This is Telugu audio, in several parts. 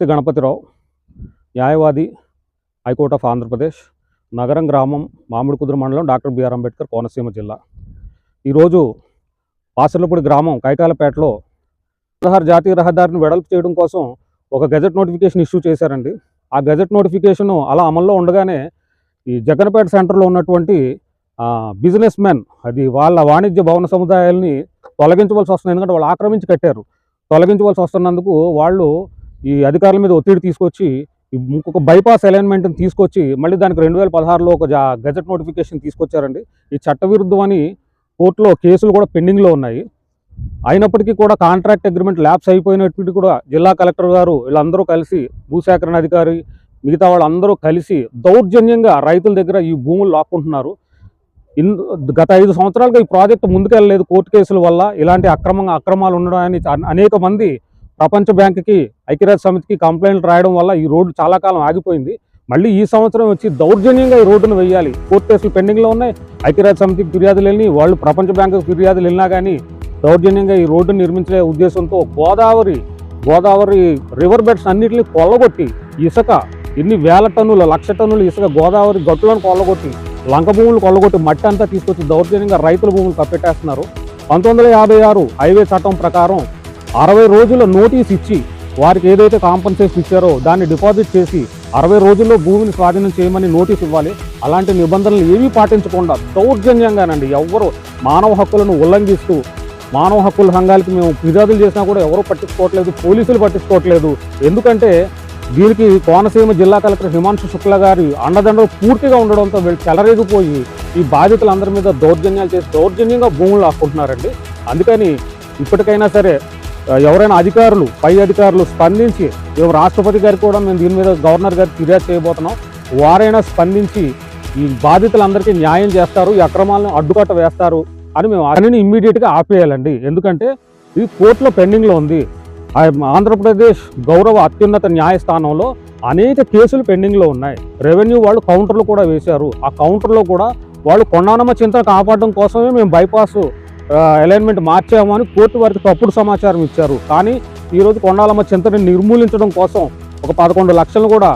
వ్యక్తి గణపతిరావు న్యాయవాది హైకోర్ట్ ఆఫ్ ఆంధ్రప్రదేశ్ నగరం గ్రామం మామిడికుదురు మండలం డాక్టర్ బిఆర్ అంబేద్కర్ కోనసీమ జిల్లా. ఈరోజు పాసర్లపూడి గ్రామం కైకాలపేటలో పదహారు జాతీయ రహదారిని వెడల్పు చేయడం కోసం ఒక గెజెట్ నోటిఫికేషన్ ఇష్యూ చేశారండి. ఆ గెజెట్ నోటిఫికేషన్ అలా అమల్లో ఉండగానే ఈ జగన్పేట సెంటర్లో ఉన్నటువంటి బిజినెస్ మెన్ అది వాళ్ళ వాణిజ్య భవన సముదాయాల్ని తొలగించవలసి వస్తుంది. ఎందుకంటే వాళ్ళు ఆక్రమించి కట్టారు. తొలగించవలసి వస్తున్నందుకు వాళ్ళు ఈ అధికారుల మీద ఒత్తిడి తీసుకొచ్చి ఇంకొక బైపాస్ అలైన్మెంట్ని తీసుకొచ్చి మళ్ళీ దానికి రెండు వేల పదహారులో ఒక గజెట్ గెజెట్ నోటిఫికేషన్ తీసుకొచ్చారండి. ఈ చట్టవిరుద్ధం అని కోర్టులో కేసులు కూడా పెండింగ్లో ఉన్నాయి. అయినప్పటికీ కూడా కాంట్రాక్ట్ అగ్రిమెంట్ ల్యాబ్స్ అయిపోయినప్పటికీ కూడా జిల్లా కలెక్టర్ గారు వీళ్ళందరూ కలిసి భూసేకరణ అధికారి మిగతా వాళ్ళందరూ కలిసి దౌర్జన్యంగా రైతుల దగ్గర ఈ భూములు లాక్కుంటున్నారు. ఇన్ గత ఐదు సంవత్సరాలుగా ఈ ప్రాజెక్టు ముందుకెళ్ళలేదు కోర్టు కేసుల వల్ల. ఇలాంటి అక్రమంగా అక్రమాలు ఉండడం అన- అనేక మంది ప్రపంచ బ్యాంకుకి ఐక్యరాజ్య సమితికి కంప్లైంట్లు రాయడం వల్ల ఈ రోడ్డు చాలా కాలం ఆగిపోయింది. మళ్ళీ ఈ సంవత్సరం వచ్చి దౌర్జన్యంగా ఈ రోడ్డును వేయాలి. కోర్టు కేసులు పెండింగ్లో ఉన్నాయి. ఐక్యరాజ్య సమితికి ఫిర్యాదులు వెళ్ళి వాళ్ళు ప్రపంచ బ్యాంకుకి ఫిర్యాదులు వెళ్ళినా కానీ దౌర్జన్యంగా ఈ రోడ్డును నిర్మించే ఉద్దేశంతో గోదావరి గోదావరి రివర్ బెడ్స్ అన్నింటినీ కొల్లగొట్టి ఇసుక ఎన్ని వేల టన్నుల లక్ష టన్నుల ఇసుక గోదావరి గట్టులను కొల్లగొట్టి లంక భూములు కొల్లగొట్టి మట్టి అంతా తీసుకొచ్చి దౌర్జన్యంగా రైతుల భూములు కప్పెట్టేస్తున్నారు. పంతొమ్మిది వందల యాభై ఆరు హైవే చట్టం ప్రకారం అరవై రోజుల నోటీస్ ఇచ్చి వారికి ఏదైతే కాంపన్సేషన్ ఇచ్చారో దాన్ని డిపాజిట్ చేసి అరవై రోజుల్లో భూమిని స్వాధీనం చేయమని నోటీస్ ఇవ్వాలి. అలాంటి నిబంధనలు ఏమీ పాటించకుండా దౌర్జన్యంగానండి. ఎవ్వరు మానవ హక్కులను ఉల్లంఘిస్తూ మానవ హక్కుల సంఘాలకి మేము ఫిర్యాదులు చేసినా కూడా ఎవరూ పట్టించుకోవట్లేదు పోలీసులు పట్టించుకోవట్లేదు. ఎందుకంటే దీనికి కోనసీమ జిల్లా కలెక్టర్ హిమాంశు శుక్ల గారి అండదండలు పూర్తిగా ఉండడంతో వీళ్ళు చెలరేగిపోయి ఈ బాధితులందరి మీద దౌర్జన్యాలు చేసి దౌర్జన్యంగా భూములు లాక్కుంటున్నారండి. అందుకని ఇప్పటికైనా సరే ఎవరైనా అధికారులు పై అధికారులు స్పందించి మేము రాష్ట్రపతి గారికి కూడా మేము దీని మీద గవర్నర్ గారికి ఫిర్యాదు చేయబోతున్నాం. వారైనా స్పందించి ఈ బాధితులందరికీ న్యాయం చేస్తారు ఈ అక్రమాలను అడ్డుకట్ట వేస్తారు అని మేము అన్ని ఇమ్మీడియట్గా ఆపేయాలండి. ఎందుకంటే ఇది కోర్టులో పెండింగ్లో ఉంది. ఆ ఆంధ్రప్రదేశ్ గౌరవ అత్యున్నత న్యాయస్థానంలో అనేక కేసులు పెండింగ్లో ఉన్నాయి. రెవెన్యూ వాళ్ళు కౌంటర్లు కూడా వేశారు. ఆ కౌంటర్లో కూడా వాళ్ళు కొండానమ్మ చింత కాపాడడం కోసమే మేము బైపాస్ అలైన్మెంట్ మార్చాము అని కోర్టు వారికి తప్పుడు సమాచారం ఇచ్చారు. కానీ ఈరోజు కొండాలమ్మ చింతని నిర్మూలించడం కోసం ఒక పదకొండు లక్షలు కూడా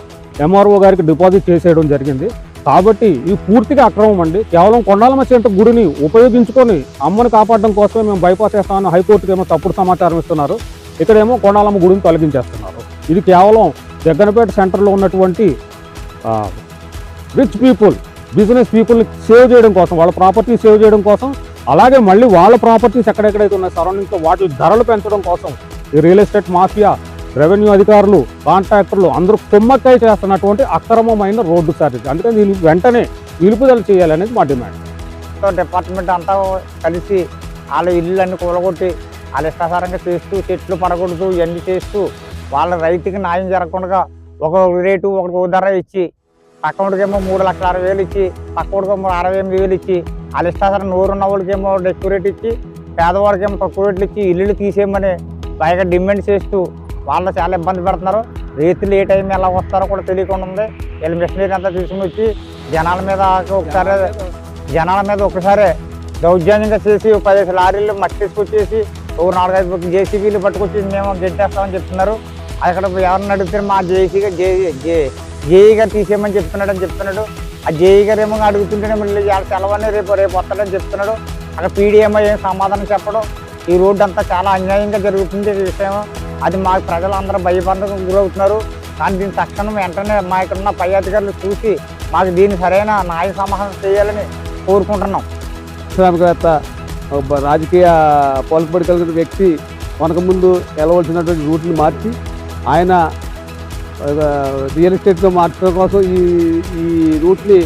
ఎంఆర్ఓ గారికి డిపాజిట్ చేసేయడం జరిగింది. కాబట్టి ఇది పూర్తిగా అక్రమం అండి. కేవలం కొండాలమ్మ చింత గుడిని ఉపయోగించుకొని అమ్మని కాపాడడం కోసమే మేము బైపాస్ చేస్తామని హైకోర్టుకి ఏమో తప్పుడు సమాచారం ఇస్తున్నారు. ఇక్కడేమో కొండాలమ్మ గుడిని తొలగించేస్తున్నారు. ఇది కేవలం జగ్గనపేట సెంటర్లో ఉన్నటువంటి రిచ్ పీపుల్ బిజినెస్ పీపుల్ని సేవ్ చేయడం కోసం వాళ్ళ ప్రాపర్టీ సేవ్ చేయడం కోసం అలాగే మళ్ళీ వాళ్ళ ప్రాపర్టీస్ ఎక్కడెక్కడైతే ఉన్నాయి సరౌండింగ్స్లో వాటి ధరలు పెంచడం కోసం ఈ రియల్ ఎస్టేట్ మాఫియా రెవెన్యూ అధికారులు కాంట్రాక్టర్లు అందరూ కుమ్మక్కై చేస్తున్నటువంటి అక్రమమైన రోడ్డు సర్వీస్ అందుకని దీన్ని వెంటనే నిలుపుదల చేయాలనేది మా డిమాండ్. డిపార్ట్మెంట్ అంతా కలిసి వాళ్ళ ఇల్లులన్నీ కూలగొట్టి వాళ్ళ ఇష్టాసారంగా చేస్తూ చెట్లు పడకూడదు ఇవన్నీ చేస్తూ వాళ్ళ రైతుకి న్యాయం జరగకుండా ఒక రేటు ఒక ధర ఇచ్చి పక్కడికేమో మూడు లక్షల అరవై వేలు ఇచ్చి పక్కడికేమో అరవై ఎనిమిది వేలు ఇచ్చి వాళ్ళ ఇష్టాసారం నూరున్న వాళ్ళకేమో ఎక్కువ రేటు ఇచ్చి పేదవాడికేమో తక్కువ రేట్లు ఇచ్చి ఇల్లులు తీసేయమని పైగా డిమాండ్ చేస్తూ వాళ్ళు చాలా ఇబ్బంది పెడుతున్నారు. రైతులు ఏ టైం ఎలా వస్తారో కూడా తెలియకుండా ఉంది. వీళ్ళు మిషనరీ అంతా తీసుకుని వచ్చి జనాల మీద ఒకసారి జనాల మీద ఒకసారి దౌర్జన్యంగా చేసి పదిహేను లారీలు మట్టి తీసుకొచ్చేసి ఒక నాలుగైదు జేసీబీలు పట్టుకొచ్చి మేము గెట్టేస్తామని చెప్తున్నారు. అక్కడ ఎవరిని అడిగితే మా జేసీగా జే జే జేఈగా తీసేయమని చెప్తున్నాడు అని చెప్తున్నాడు. ఆ జేఈ గారు ఏమో అడుగుతుంటేనే మళ్ళీ వాళ్ళ సెలవని రేపు రేపు వస్తాడని చెప్తున్నాడు. అక్కడ పీడిఎంఐ ఏం సమాధానం చెప్పడం. ఈ రోడ్డు అంతా చాలా అన్యాయంగా జరుగుతుంది విషయం. అది మా ప్రజలందరూ భయబంధకు గురవుతున్నారు. కానీ దీని తక్షణం వెంటనే మా ఇక్కడ ఉన్న పై అధికారులు చూసి మాకు దీన్ని సరైన న్యాయ సమాధానం చేయాలని కోరుకుంటున్నాం. శ్రామికవేత్త రాజకీయ పోల్పడి కలిగిన వ్యక్తి మనకు ముందు వెళ్ళవలసినటువంటి రూట్ని మార్చి ఆయన రియల్ ఎస్టేట్గా మార్చడం కోసం ఈ ఈ రూట్ని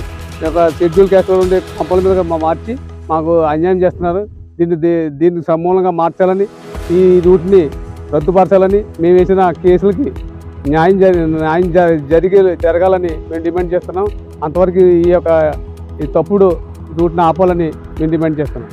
ఒక షెడ్యూల్ క్యాస్ట్లో ఉండే కంపల మీద మా- మార్చి మాకు అన్యాయం చేస్తున్నారు. దీన్ని దీన్ని సమూలంగా మార్చాలని ఈ రూట్ని రద్దుపరచాలని మేము వేసిన కేసులకి న్యాయం జరి న్యాయం జ- జరిగే జరగాలని మేము డిమాండ్ చేస్తున్నాం. అంతవరకు ఈ యొక్క ఈ తప్పుడు రూట్ని ఆపాలని మేము డిమాండ్ చేస్తున్నాం.